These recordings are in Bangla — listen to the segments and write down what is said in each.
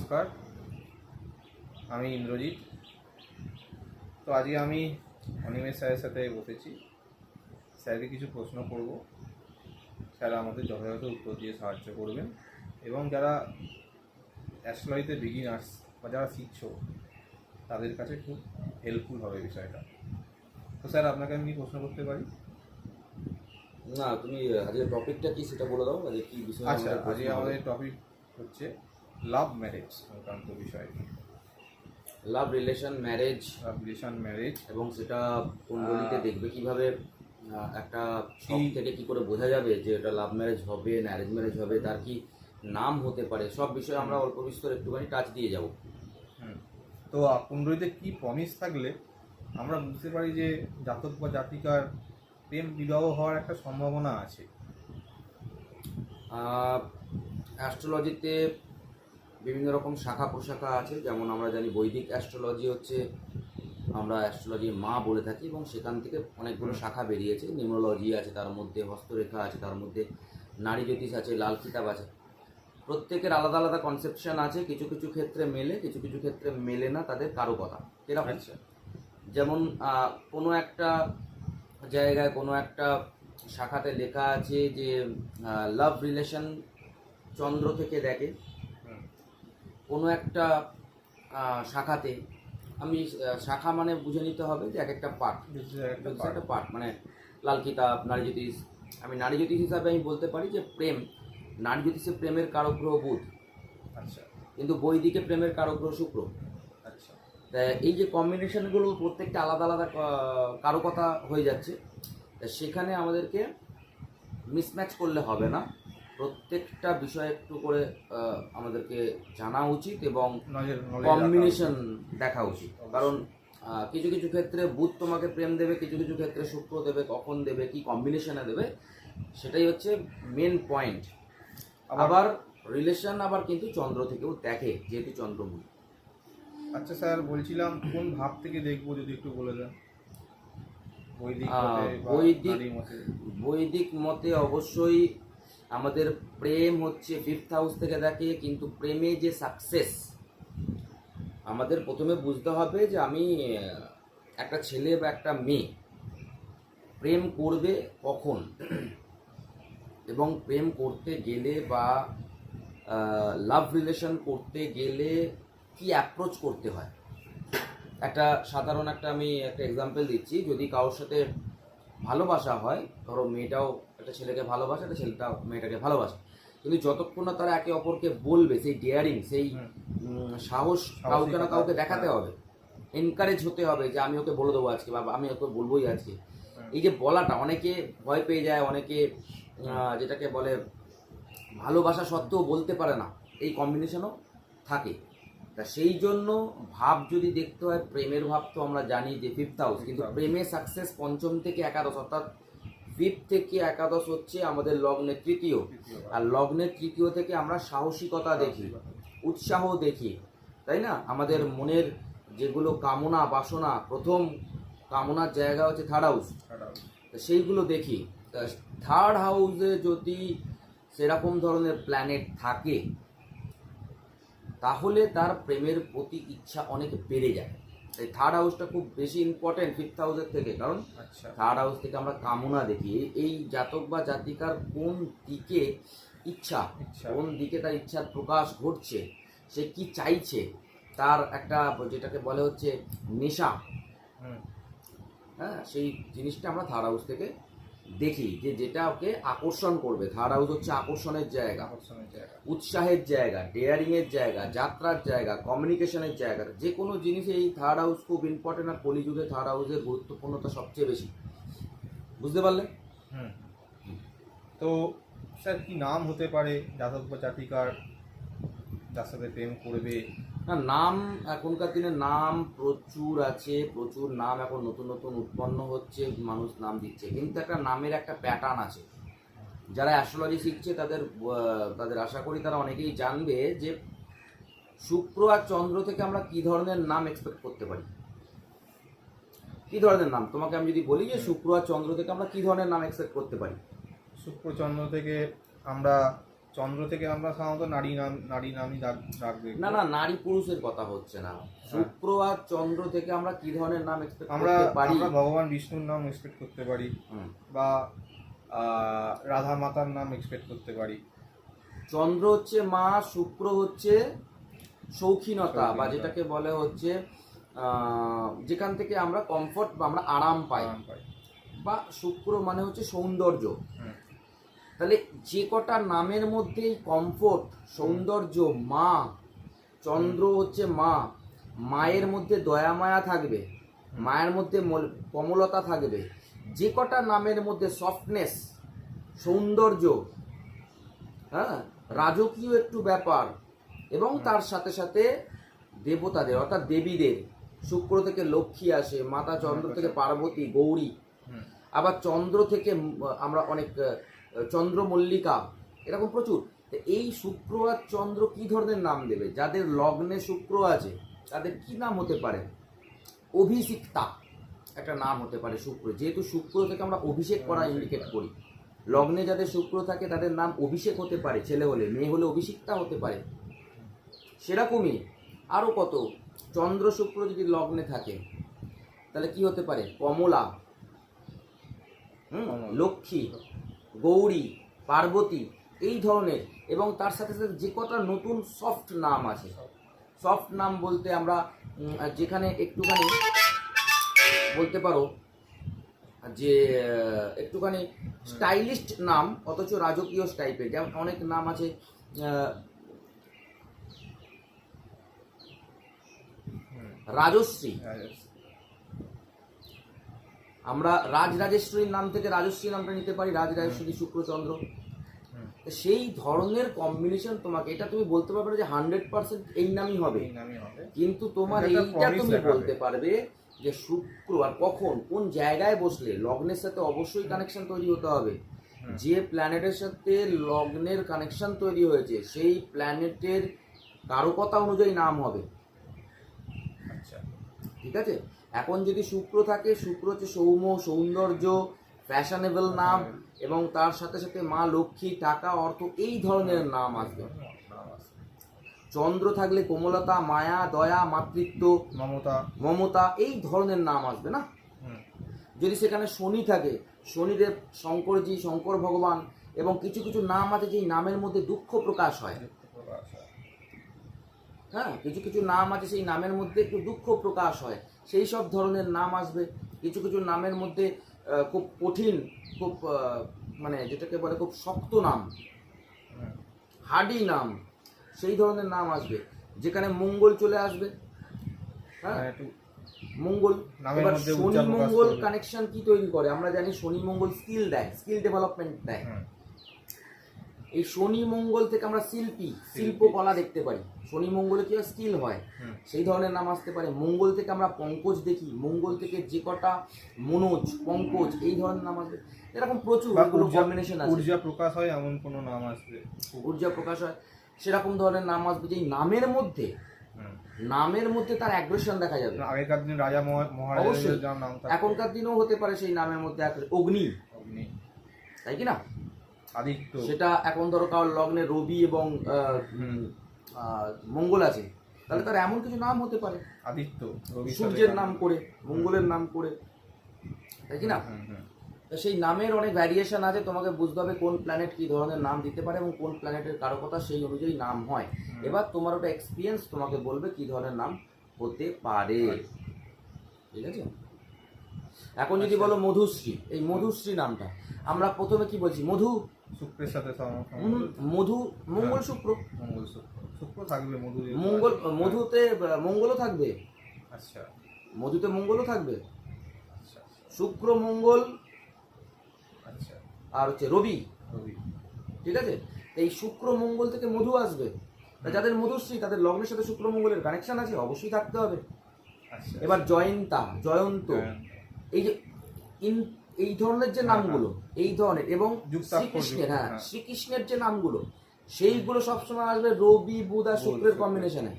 নমস্কার। আমি ইন্দ্রজিৎ। তো আজকে আমি অনিমেষ স্যারের সাথে বসেছি। স্যারকে কিছু প্রশ্ন করব। স্যার আমাদের যথাযথ উত্তর দিয়ে সাহায্য করবেন। এবং যারা অ্যাস্ট্রোলজিতে বিগিনার্স বা যারা শিখছো তাদের কাছে খুব হেল্পফুল হবে বিষয়টা। তো স্যার আপনাকে আমি কি প্রশ্ন করতে পারি? না তুমি আজকের টপিকটা কি সেটা বলে দাও আজকে কি বিষয় আচ্ছা আজকে আমাদের টপিক হচ্ছে লাভ ম্যারেজ সংক্রান্ত বিষয়। Love relation marriage love relation marriage এবং সেটা কুণ্ডলিতে দেখবে কীভাবে একটা কি- থেকে কি করে বোঝা যাবে যে এটা লাভ ম্যারেজ হবে না অ্যারেঞ্জ ম্যারেজ হবে তার কি নাম হতে পারে সব বিষয়ে আমরা অল্প বিস্তর একটুখানি টাচ দিয়ে যাব। হুম। তো কুণ্ডলিতে কি প্রমিস থাকলে আমরা বুঝতে পারি যে জাতক বা জাতিকার প্রেম বিবাহ হওয়ার একটা সম্ভাবনা আছে? অ্যাস্ট্রোলজিতে বিভিন্ন রকম শাখা প্রশাখা আছে যেমন আমরা জানি বৈদিক অ্যাস্ট্রোলজি হচ্ছে আমরা অ্যাস্ট্রোলজির মা বলে থাকি এবং সেখান থেকে অনেকগুলো শাখা বেরিয়েছে। নিউমোলজি আছে তার মধ্যে হস্তরেখা আছে তার মধ্যে নারী জ্যোতিষ আছে লাল কিতাব আছে। প্রত্যেকের আলাদা আলাদা কনসেপশন আছে কিছু কিছু ক্ষেত্রে মেলে কিছু কিছু ক্ষেত্রে মেলে না তাদের কারও কথা এরকম আচ্ছা। যেমন কোনো একটা জায়গায় কোনো একটা শাখাতে লেখা আছে যে লাভ রিলেশন চন্দ্র থেকে দেখে। কোনো একটা শাখাতে আমি শাখা মানে বুঝে নিতে হবে যে এক একটা পার্ট। একটা একটা পার্ট। মানে লাল কিতাব নারী জ্যোতিষ। আমি নারী জ্যোতিষ হিসাবে আমি বলতে পারি যে প্রেম নারী জ্যোতিষে প্রেমের কারক গ্রহ বুধ। আচ্ছা। কিন্তু বৈদিকে প্রেমের কারক গ্রহ শুক্র। আচ্ছা। তা এই যে কম্বিনেশনগুলো প্রত্যেকটা আলাদা আলাদা কা- কারও কথা হয়ে যাচ্ছে তা সেখানে আমাদেরকে মিসম্যাচ করলে হবে না। প্রত্যেকটা বিষয় একটু করে আমাদেরকে জানা উচিত এবং কম্বিনেশন দেখা উচিত। কারণ কিছু কিছু ক্ষেত্রে বুধ তোমাকে প্রেম দেবে কিছু কিছু ক্ষেত্রে শুক্র দেবে কখন দেবে কি কম্বিনেশনে দেবে সেটাই হচ্ছে মেন পয়েন্ট আবার- রিলেশন আবার কিন্তু চন্দ্র থেকেও দেখে যেহেতু চন্দ্রমূল আচ্ছা স্যার বলছিলাম কোন ভাব থেকে দেখব যদি একটু বলে দেন? বৈদিক বৈদিক- বৈদিক মতে অবশ্যই আমাদের প্রেম হচ্ছে ফিফথ হাউস থেকে দেখে, কিন্তু প্রেমে যে সাকসেস আমাদের প্রথমে বুঝতে হবে যে আমি একটা ছেলে বা একটা মেয়ে। প্রেম করবে কখন? এবং প্রেম করতে গেলে বা লাভ রিলেশন করতে গেলে কি অ্যাপ্রোচ করতে হয়? একটা সাধারণ একটা আমি একটা এক্সাম্পল দিচ্ছি, যদি কারোর সাথে ভালোবাসা হয় ধরো মেয়েটাও একটা ছেলেকে ভালোবাসে একটা ছেলেটা মেয়েটাকে ভালোবাসে। কিন্তু যতক্ষণ না তারা একে অপরকে বলবে সেই ডেয়ারিং সেই সাহস কাউকে না কাউকে দেখাতে হবে। এনকারেজ হতে হবে যে আমি ওকে বলে দেবো আজকে বা আমি ওকে বলবোই আজকে। এই যে বলাটা অনেকে ভয় পেয়ে যায় অনেকে যেটাকে বলে ভালোবাসা সত্ত্বেও বলতে পারে না। এই কম্বিনেশনও থাকে। তা সেই জন্য ভাব যদি দেখতে হয় প্রেমের ভাব তো আমরা জানি যে ফিফথ হাউস কিন্তু। প্রেমের সাকসেস পঞ্চম থেকে একাদশ অর্থাৎ ফিফথ থেকে একাদশ হচ্ছে আমাদের লগ্নের তৃতীয়। আর লগ্নের তৃতীয় থেকে আমরা সাহসিকতা দেখি উৎসাহ দেখি তাই না? আমাদের মনের যেগুলো কামনা বাসনা প্রথম কামনার জায়গা হচ্ছে থার্ড হাউস তা সেইগুলো দেখি। থার্ড হাউসে যদি সেরকম ধরনের প্ল্যানেট থাকে তাহলে তার প্রেমের প্রতি ইচ্ছা অনেক বেড়ে যায়। তাই থার্ড হাউসটা খুব বেশি ইম্পর্টেন্ট ফিফথ হাউসের থেকে কারণ আচ্ছা। থার্ড হাউস থেকে আমরা কামনা দেখি। এই- জাতক বা জাতিকার কোন দিকে ইচ্ছা। কোন দিকে তার ইচ্ছার প্রকাশ ঘটছে সে কি চাইছে তার একটা যেটাকে বলে হচ্ছে নেশা। হ্যাঁ সেই জিনিসটা আমরা থার্ড হাউস থেকে দেখি যে যেটা ওকে আকর্ষণ করবে। থার্ড হাউস হচ্ছে আকর্ষণের জায়গা। আকর্ষণের জায়গা। উৎসাহের জায়গা ডেয়ারিংয়ের জায়গা যাত্রার জায়গা কমিউনিকেশনের জায়গা। যে কোনো জিনিসে এই থার্ড হাউস খুব ইম্পর্টেন্ট আর কলিযুগে থার্ড হাউসের গুরুত্বপূর্ণতা সবচেয়ে বেশি। বুঝতে পারলে হুম। তো স্যার কি নাম হতে পারে? জাতক বা জাতিকার যার সাথে প্রেম করবে? না, নাম, এখনকার দিনে নাম প্রচুর আছে, প্রচুর নাম এখন নতুন নতুন উৎপন্ন হচ্ছে, মানুষ নাম দিচ্ছে। কিন্তু একটা নামের একটা প্যাটার্ন আছে। যারা অ্যাস্ট্রোলজি শিখছে, তাদের তাদের আশা করি তারা অনেকেই জানবে যে শুক্র আর চন্দ্র থেকে আমরা কি ধরনের নাম এক্সপেক্ট করতে পারি। কি ধরনের নাম? তোমাকে আমি যদি বলি যে শুক্র আর চন্দ্র থেকে আমরা কি ধরনের নাম এক্সপেক্ট করতে পারি? শুক্র, চন্দ্র থেকে আমরা চন্দ্র থেকে আমরা সাধারণত নারী নাম নারী নামই ডাক। না না নারী পুরুষের কথা হচ্ছে না। শুক্র আর চন্দ্র থেকে আমরা কি ধরনের নাম এক্সপেক্ট আমরা পারি? আমরা ভগবান বিষ্ণুর নাম এক্সপেক্ট করতে পারি। বা রাধা মাতার নাম এক্সপেক্ট করতে পারি। চন্দ্র হচ্ছে মা শুক্র হচ্ছে শৌখিনতা বা যেটাকে বলে হচ্ছে যেখান থেকে আমরা কমফর্ট বা আমরা আরাম পাই। বা শুক্র মানে হচ্ছে সৌন্দর্য। তাহলে যে কটা নামের মধ্যেই কমফোর্ট সৌন্দর্য মা চন্দ্র হচ্ছে মা মায়ের মধ্যে দয়া মায়া থাকবে মায়ের মধ্যে মল- কমলতা থাকবে যে কটা নামের মধ্যে সফটনেস সৌন্দর্য হ্যাঁ রাজকীয় একটু ব্যাপার এবং তার সাথে সাথে দেবতাদের অর্থাৎ দেবীদের শুক্র থেকে লক্ষ্মী আসে মাতা চন্দ্র থেকে পার্বতী গৌরী আবার চন্দ্র থেকে আমরা অনেক আহ, চন্দ্র মল্লিকা এরকম প্রচুর। তো এই শুক্র আর চন্দ্র কি ধরনের নাম দেবে? যাদের লগ্নে শুক্র আছে তাদের কি নাম হতে পারে? অভিষিক্তা একটা নাম হতে পারে শুক্র। যেহেতু শুক্র থেকে আমরা অভিষেক করা ইন্ডিকেট করি। লগ্নে যাদের শুক্র থাকে তাদের নাম অভিষেক হতে পারে ছেলে হলে মেয়ে হলে অভিষিক্তা হতে পারে। সেরকমই আরও কত। চন্দ্র শুক্র যদি লগ্নে থাকে তাহলে কি হতে পারে? কমলা। হুম, লক্ষ্মী। গৌরী, পার্বতী, এই ধরনের এবং তার সাথে সাথে যে কটা নতুন সফট নাম আছে। সফট নাম বলতে আমরা যেখানে একটুখানি বলতে পারো যে একটুখানি স্টাইলিস্ট নাম, অথচ রাজকীয় টাইপের যেমন অনেক নাম আছে রাজশ্রী। আমরা রাজ রাজেশ্বরীর নাম থেকে রাজশ্রী নামটা নিতে পারি রাজ রাজেশ্বরী শুক্রচন্দ্র সেই ধরনের কম্বিনেশন তোমাকে এটা তুমি বলতে পারবে যে হান্ড্রেড পার্সেন্ট এই নামই হবে। এই নামই হবে। কিন্তু তোমার এইটা তুমি বলতে পারবে যে শুক্র আর কখন কোন জায়গায় বসলে লগ্নের সাথে অবশ্যই কানেকশন তৈরি হতে হবে। যে প্ল্যানেটের সাথে লগ্নের কানেকশন তৈরি হয়েছে সেই প্ল্যানেটের কারকতা অনুযায়ী নাম হবে। আচ্ছা। ঠিক আছে? এখন যদি শুক্র থাকে শুক্র হচ্ছে সৌম্য সৌন্দর্য ফ্যাশনেবল নাম এবং তার সাথে সাথে মা লক্ষ্মী টাকা অর্থ এই ধরনের নাম আসবে। চন্দ্র থাকলে কোমলতা মায়া দয়া মাতৃত্ব মমতা। মমতা এই ধরনের নাম আসবে না। যদি সেখানে শনি থাকে শনিদেব শঙ্করজি শঙ্কর ভগবান এবং কিছু কিছু নাম আছে যেই নামের মধ্যে দুঃখ প্রকাশ হয়। হ্যাঁ কিছু কিছু নাম আছে সেই নামের মধ্যে একটু দুঃখ প্রকাশ হয়। সেই সব ধরনের নাম আসবে। কিছু কিছু নামের মধ্যে খুব কঠিন খুব মানে যেটাকে বলে খুব শক্ত নাম। হার্ডি নাম সেই ধরনের নাম আসবে। যেখানে মঙ্গল চলে আসবে। হ্যাঁ? মানে মঙ্গল এবার শনি মঙ্গল কানেকশন কি তৈরি করে? আমরা জানি শনি মঙ্গল স্কিল দেয় স্কিল ডেভেলপমেন্ট দেয়। হুম। এই শনি মঙ্গল থেকে আমরা শিল্পী শিল্প। কলা দেখতে পারি। শনি মঙ্গলে কি স্কিল হয়। সেই ধরনের নাম আসতে পারে। মঙ্গল থেকে আমরা পঙ্কজ দেখি। মঙ্গল থেকে যে কটা মনোজ পঙ্কজ এই ধরনের নাম আসবে। এরকম প্রচুর কম্বিনেশন আছে। ঊর্জা প্রকাশ হয় এমন কোনো নাম আসবে? ঊর্জা প্রকাশ হয়। সেরকম ধরনের নাম আসবে যে নামের মধ্যে নামের মধ্যে তার অ্যাগ্রেশন দেখা যাবে। আগেকার দিন রাজা মহা- মহারাজাদের অবশ্যই। নাম এখনকার দিনেও হতে পারে সেই নামের মধ্যে অগ্নি। তাই কি না? আদিত্য সেটা এখন ধরো কারোর লগ্নে রবি এবং মঙ্গল আছে তাহলে তার এমন কিছু নাম হতে পারে। আদিত্য সূর্যের নাম করে মঙ্গলের নাম করে তাই কি না? সেই নামের অনেক ভ্যারিয়েশন আছে তোমাকে বুঝতে হবে কোন প্ল্যানেট কি ধরনের নাম দিতে পারে এবং কোন প্ল্যানেটের কারও কথা সেই অনুযায়ী নাম হয়। এবার তোমার ওটা এক্সপিরিয়েন্স তোমাকে বলবে কি ধরনের নাম হতে পারে। ঠিক আছে? এখন যদি বলো মধুশ্রী এই মধুশ্রী নামটা আমরা প্রথমে কি বলছি? মধু? শুক্রের সাথে মধু মঙ্গল শুক্র? মঙ্গল শুক্র। শুক্র থাকবে মধু মঙ্গল মধুতে মঙ্গলও থাকবে? আচ্ছা। মধুতে মঙ্গলও থাকবে? আচ্ছা আচ্ছা, শুক্র মঙ্গল আচ্ছা। আর হচ্ছে রবি। রবি। ঠিক আছে? এই শুক্র মঙ্গল থেকে মধু আসবে। যাদের মধুশ্রী তাদের লগ্নের সাথে শুক্র মঙ্গলের কানেকশন আছে অবশ্যই থাকতে হবে। আচ্ছা এবার জয়ন্তা জয়ন্ত। হ্যাঁ, এই যে ইন এই ধরনের যে নামগুলো এই ধরনের এবং শ্রীকৃষ্ণের হ্যাঁ হ্যাঁ। শ্রীকৃষ্ণের যে নামগুলো সেইগুলো সবসময় আসবে রবি বুধ আর শুক্রের কম্বিনেশনে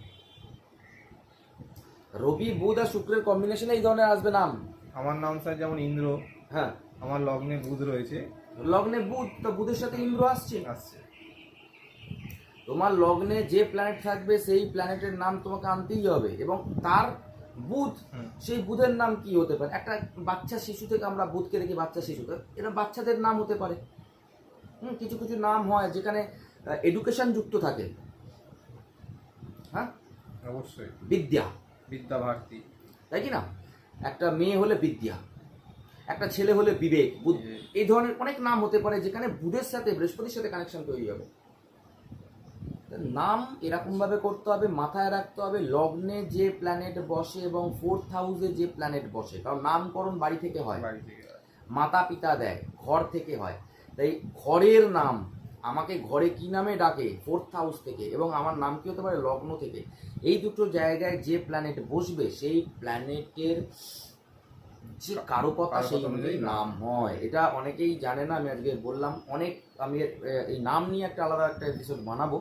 রবি বুধ আর শুক্রের কম্বিনেশনে এই ধরনের আসবে নাম। আমার নাম স্যার যেমন ইন্দ্র হ্যাঁ। আমার লগ্নে বুধ রয়েছে। লগ্নে বুধ তো বুধের সাথে ইন্দ্র আসছে? আসছে। তোমার লগ্নে যে প্ল্যানেট থাকবে সেই প্ল্যানেটের নাম তোমাকে আনতেই হবে এবং তার বুধ। সেই বুধের নাম কি হতে পারে? একটা বাচ্চা শিশু থেকে আমরা বুধকে দেখি বাচ্চা শিশু। তো এরা বাচ্চাদের নাম হতে পারে। হুম কিছু কিছু নাম হয় যেখানে এডুকেশন যুক্ত থাকে। হ্যাঁ? অবশ্যই। বিদ্যা। বিদ্যা ভারতী। তাই কি না? একটা মেয়ে হলে বিদ্যা। একটা ছেলে হলে বিবেক বুধ। বিবেক। এই ধরনের অনেক নাম হতে পারে যেখানে বুধের সাথে বৃহস্পতির সাথে কানেকশন তৈরি হবে। নাম এরকমভাবে করতে হবে মাথায় রাখতে হবে লগ্নে যে প্ল্যানেট বসে এবং ফোর্থ হাউসে যে প্ল্যানেট বসে কারণ নামকরণ বাড়ি থেকে হয়। মাতা পিতা দেয় ঘর থেকে হয়। তাই ঘরের নাম আমাকে ঘরে কি নামে ডাকে? ফোর্থ হাউস থেকে এবং আমার নাম কি হতে পারে? লগ্ন থেকে। এই দুটো জায়গায় যে প্ল্যানেট বসবে সেই প্ল্যানেটের যে কারকতা সেই অনুযায়ী নাম। হয়। এটা অনেকেই জানে না আমি আজকে বললাম অনেক আমি এই নাম নিয়ে একটা আলাদা একটা এপিসোড বানাবো।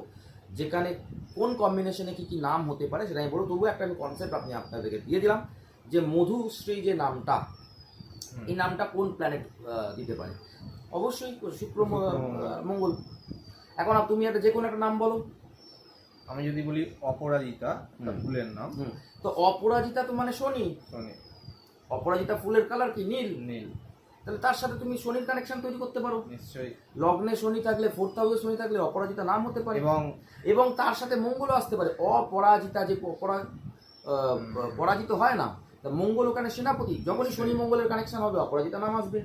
যেখানে কোন কম্বিনেশনে কি কি নাম হতে পারে সেটা আমি বলব। তবুও একটা আমি কনসেপ্ট আপনি আপনাদেরকে দিয়ে দিলাম যে মধুশ্রী যে নামটা এই নামটা কোন প্ল্যানেট দিতে পারে? অবশ্যই শুক্র মঙ্গল। এখন তুমি একটা যে কোনো একটা নাম বলো। আমি যদি বলি অপরাজিতা ফুলের নাম। তো অপরাজিতা তো মানে শনি। শনি। অপরাজিতা ফুলের কালার কি? নীল। নীল। তাহলে তার সাথে তুমি শনির কানেকশন তৈরি করতে পারো। নিশ্চয়ই। লগ্নে শনি থাকলে ফোর্থ হাউসে শনি থাকলে অপরাজিতা নাম হতে পারে। এবং এবং তার সাথে মঙ্গলও আসতে পারে। অপরাজিতা যে পরা- পরাজিত হয় না তা মঙ্গল ওখানে সেনাপতি। যখনই শনি মঙ্গলের কানেকশন হবে অপরাজিতা নাম আসবে।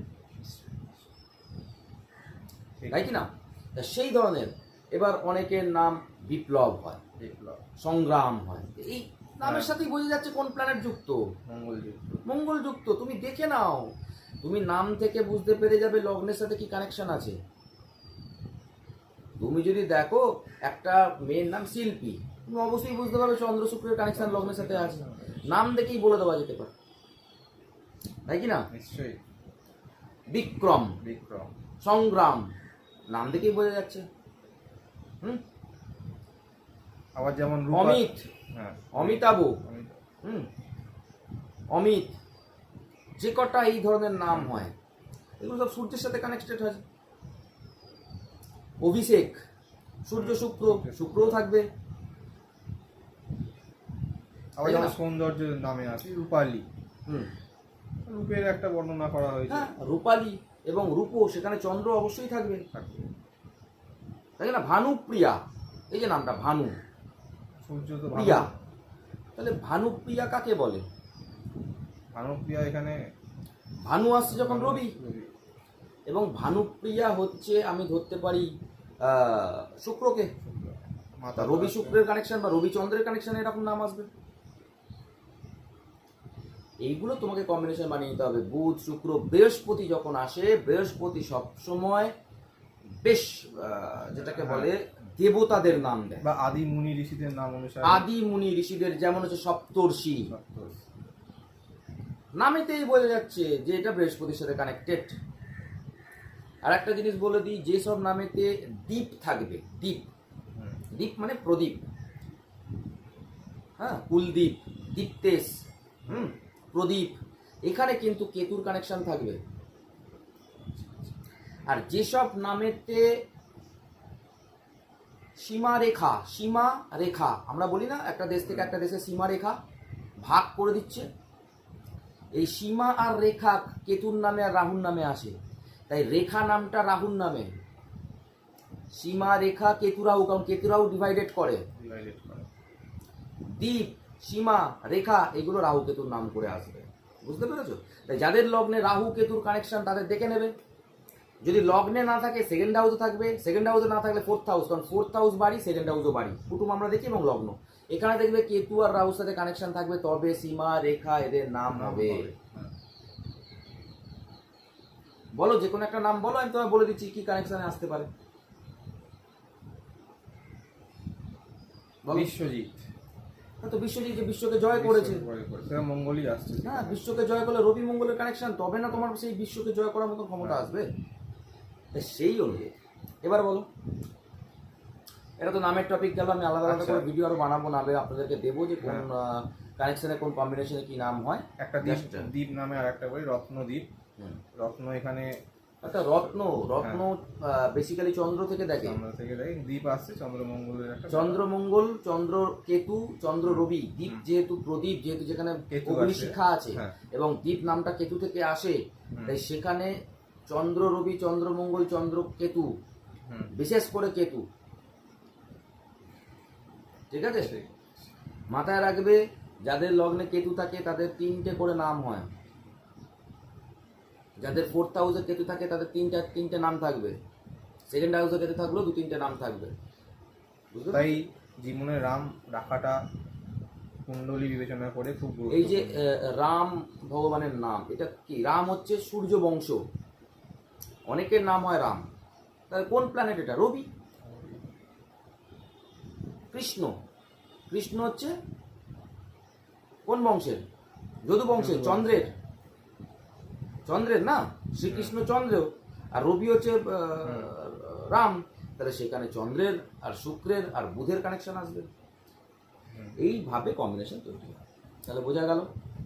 তাই কি না? তা সেই ধরনের। এবার অনেকের নাম বিপ্লব হয়। বিপ্লব। সংগ্রাম হয়। এই নামের হ্যাঁ। সাথেই বোঝা যাচ্ছে কোন প্ল্যানেট যুক্ত। মঙ্গলযুক্ত মঙ্গল যুক্ত। তুমি দেখে নাও। তুমি নাম থেকে বুঝতে পেরে যাবে লগ্নের সাথে কি কানেকশন আছে। তুমি যদি দেখো একটা মেয়ের নাম শিল্পী তুমি অবশ্যই বুঝতে পারবে চন্দ্র শুক্রের কানেকশন লগ্নের সাথে আছে। নাম দেখেই বলে দেওয়া যেতে পারে। তাই কি না? নিশ্চয়ই। বিক্রম। বিক্রম। সংগ্রাম। নাম দেখেই বোঝা যাচ্ছে। হুম? আবার যেমন অমিত। হ্যাঁ। অমিতাভ। অমিত। হুম? অমিত। যে কটা এই ধরনের নাম হয় এগুলো সব সূর্যের সাথে কানেক্টেড আছে অভিষেক সূর্য শুক্র শুক্রও থাকবে। আবার যেমন? সৌন্দর্যের নামে আছে রূপালী। হুম। রূপের একটা বর্ণনা করা হয়েছে। হ্যাঁ রূপালী এবং রূপো সেখানে চন্দ্র অবশ্যই থাকবে। থাকবে। তাই না? ভানুপ্রিয়া এই যে নামটা ভানু। সূর্য তো প্রিয়া। তাহলে ভানুপ্রিয়া কাকে বলে? ভানুপ্রিয়া এখানে ভানু আসছে যখন রবি। এবং ভানুপ্রিয়া হচ্ছে আমি ধরতে পারি শুক্রকে। মাতা রবি শুক্রের কানেকশন বা রবি চন্দ্রের কানেকশন এরকম নাম আসবে। এইগুলো তোমাকে কম্বিনেশন বানিয়ে নিতে হবে। বুধ শুক্র বৃহস্পতি যখন আসে বৃহস্পতি সবসময় বেশ যেটাকে বলে দেবতাদের নাম দেয়। বা আদি মুনি ঋষিদের নাম অনুসারে। আদি মুনি ঋষিদের যেমন হচ্ছে সপ্তর্ষি। সপ্তর্ষি। নামেতেই বোঝা যাচ্ছে যে এটা বৃহস্পতির সাথে কানেক্টেড আর একটা জিনিস বলে দিই যেসব নামেতে দ্বীপ থাকবে, দ্বীপ। দ্বীপ মানে প্রদীপ। হ্যাঁ কুলদীপ দীপ্তেশ হুম, প্রদীপ। এখানে কিন্তু কেতুর কানেকশন থাকবে। আর যেসব নামেতে সীমা রেখা সীমা রেখা আমরা বলি না, একটা দেশ থেকে একটা দেশের সীমা রেখা ভাগ করে দিচ্ছে। এই সীমা আর রেখা কেতুর নামে আর রাহুর নামে আসে। তাই রেখা নামটা রাহুর নামে। সীমা রেখা কেতুরাহু কারণ কেতুরাহু ডিভাইডেড করে। দ্বীপ সীমা রেখা এগুলো রাহু কেতুর নাম করে আসবে। বুঝতে পেরেছ? তাই যাদের লগ্নে রাহু কেতুর কানেকশন তাদের দেখে নেবে। যদি লগ্নে না থাকে সেকেন্ড হাউসে থাকবে সেকেন্ড হাউসে না থাকলে ফোর্থ হাউস কারণ ফোর্থ হাউস বাড়ি সেকেন্ড হাউসও বাড়ি। কুটুম আমরা দেখি এবং লগ্ন। এখানে দেখবে কেতু আর রাহুর সাথে কানেকশন থাকবে তবে সীমা রেখা এদের নাম হবে। হ্যাঁ। বলো যে কোনো একটা নাম বলো আমি তোমায় বলে দিচ্ছি কি কানেকশনে আসতে পারে। বিশ্বজিৎ। হ্যাঁ, তো বিশ্বজিৎ যে বিশ্বকে জয় করেছে। মঙ্গলই আসছে। হ্যাঁ বিশ্বকে জয় করলে রবি মঙ্গলের কানেকশন তবে না তোমার সেই বিশ্বকে জয় করার মতো ক্ষমতা আসবে? তা সেই অনুযায়ী এবার বলো। এটা তো নামের টপিক গেল আমি আলাদা আলাদা আচ্ছা। করে ভিডিও আরও বানাবো নামে আপনাদেরকে দেবো যে কোন হ্যাঁ। কানেকশনে কোন কম্বিনেশনে কি নাম হয়। একটা দ্বীপ দ্বীপ নামে আর একটা বলি রত্নদ্বীপ রত্ন এখানে একটা রত্ন রত্ন বেসিক্যালি চন্দ্র থেকে দেখে। আমরা থেকে দেখি দ্বীপ আসছে চন্দ্রমঙ্গলের একটা চন্দ্রমঙ্গল চন্দ্র কেতু চন্দ্র রবি দ্বীপ যেহেতু প্রদীপ যেহেতু যেখানে কেতু অগ্নিশিখা আছে হ্যাঁ। এবং দ্বীপ নামটা কেতু থেকে আসে তাই সেখানে চন্দ্র রবি চন্দ্রমঙ্গল চন্দ্র কেতু বিশেষ করে কেতু। ঠিক আছে? মাথায় রাখবে যাদের লগ্নে কেতু থাকে তাদের তিনটে করে নাম হয়। যাদের ফোর্থ হাউসে কেতু থাকে তাদের তিনটা তিনটে নাম থাকবে। সেকেন্ড হাউসে কেতু থাকলেও দু তিনটে নাম থাকবে। তাই জীবনে রাম রাখাটা কুণ্ডলী বিবেচনা করে খুব এই যে রাম ভগবানের নাম এটা কি? রাম হচ্ছে সূর্য বংশ। অনেকের নাম হয় রাম। তাহলে কোন প্ল্যানেট এটা? রবি? কৃষ্ণ। কৃষ্ণ হচ্ছে কোন বংশের? যদু বংশের চন্দ্রের। চন্দ্রের না? শ্রীকৃষ্ণ চন্দ্র আর রবি হচ্ছে রাম। তাহলে সেখানে চন্দ্রের আর শুক্রের আর বুধের কানেকশন আসবে। এইভাবে কম্বিনেশন তৈরি হয়। তাহলে বোঝা গেল?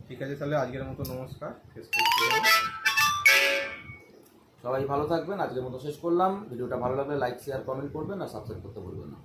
ঠিক আছে তাহলে আজকের মতো নমস্কার। সবাই ভালো থাকবেন, আজকের মতো শেষ করলাম। ভিডিওটা ভালো লাগলে লাইক শেয়ার কমেন্ট করবেন আর সাবস্ক্রাইব করতে ভুলবেন না।